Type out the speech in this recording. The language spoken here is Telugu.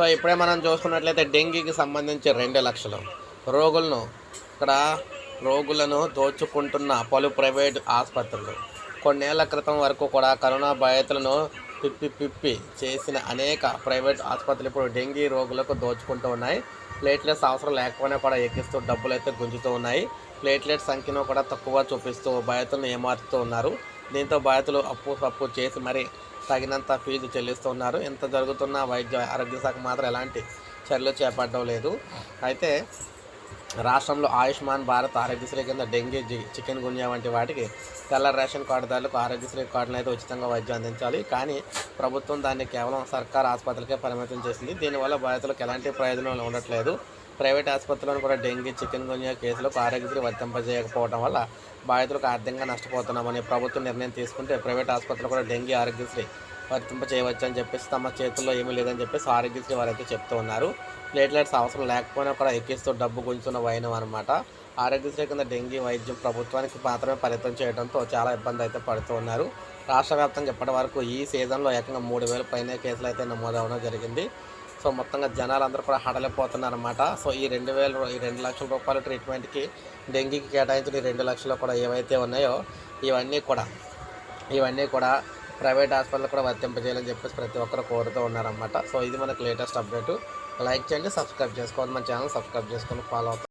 సో ఇప్పుడే మనం చూసుకున్నట్లయితే డెంగీకి సంబంధించి రెండు లక్షలు. రోగులను ఇక్కడ రోగులను దోచుకుంటున్న పలు ప్రైవేట్ ఆసుపత్రులు. కొన్నేళ్ళ క్రితం వరకు కూడా కరోనా బాధితులను పిప్పి పిప్పి చేసిన అనేక ప్రైవేట్ ఆసుపత్రులు ఇప్పుడు డెంగీ రోగులకు దోచుకుంటూ ఉన్నాయి. ప్లేట్లెట్స్ అవసరం లేకపోయినా కూడా ఎక్కిస్తూ డబ్బులు అయితే గుంజుతూ ఉన్నాయి. ప్లేట్లెట్ సంఖ్యను కూడా తక్కువ చూపిస్తూ బాధితులను ఏమారుతూ ఉన్నారు. దీంతో బాధితులు అప్పు సప్పు చేసి మరి తగినంత ఫీజు చెల్లిస్తున్నారు. ఇంత జరుగుతున్న వైద్య ఆరోగ్య శాఖ మాత్రం ఎలాంటి చర్యలు చేపట్టడం లేదు. అయితే రాష్ట్రంలో ఆయుష్మాన్ భారత్ ఆరోగ్యశ్రీ కింద డెంగ్యూ చికెన్ గున్యా వంటి వాటికి తెల్ల రేషన్ కార్డుదారులకు ఆరోగ్యశ్రీ కార్డును అయితే ఉచితంగా వైద్యం అందించాలి. కానీ ప్రభుత్వం దాన్ని కేవలం సర్కార్ ఆసుపత్రులకే పరిమితం చేసింది. దీనివల్ల బాధితులకు ఎలాంటి ప్రయోజనం ఉండట్లేదు. ప్రైవేట్ ఆసుపత్రులను కూడా డెంగీ చికెన్ గున్యా కేసులకు ఆరోగ్యశ్రీ వర్తింపజేయకపోవడం వల్ల బాధితులకు ఆర్థికంగా నష్టపోతున్నామని ప్రభుత్వం నిర్ణయం తీసుకుంటే ప్రైవేట్ ఆసుపత్రులు కూడా డెంగీ ఆరోగ్యశ్రీ వర్తింప చేయవచ్చు అని చెప్పేసి తమ చేతుల్లో ఏమీ లేదని చెప్పేసి ఆరోగ్యశ్రీ వారైతే చెప్తూ ఉన్నారు. ప్లేట్లెట్స్ అవసరం లేకపోయినా కూడా ఎక్కిస్తూ డబ్బు గుంచున్న వైనం అనమాట ఆరోగ్యశ్రీ కింద డెంగీ వైద్యం ప్రభుత్వానికి మాత్రమే పరితం చేయడంతో చాలా ఇబ్బంది అయితే పడుతూ ఉన్నారు. రాష్ట్ర వ్యాప్తంగా ఇప్పటి వరకు ఈ సీజన్లో ఏకంగా మూడు వేల పైన కేసులు అయితే నమోదవడం జరిగింది. సో మొత్తంగా జనాలందరూ కూడా హడలిపోతున్నారు అనమాట సో ఈ రెండు వేల ఈ రెండు లక్షల రూపాయల ట్రీట్మెంట్కి డెంగీకి కేటాయించిన ఈ రెండు లక్షలు కూడా ఏవైతే ఉన్నాయో ఇవన్నీ కూడా ఇవన్నీ కూడా ప్రైవేట్ హాస్పిటల్ కూడా వర్తింపజేయాలని చెప్పేసి ప్రతి ఒక్కరు కోరుతూ ఉన్నారన్నమాట. సో ఇది మనకు లేటెస్ట్ అప్డేట్. లైక్ చేయండి సబ్స్క్రైబ్ చేసుకోండి మన ఛానల్ సబ్స్క్రైబ్ చేసుకొని ఫాలో అవుతాం.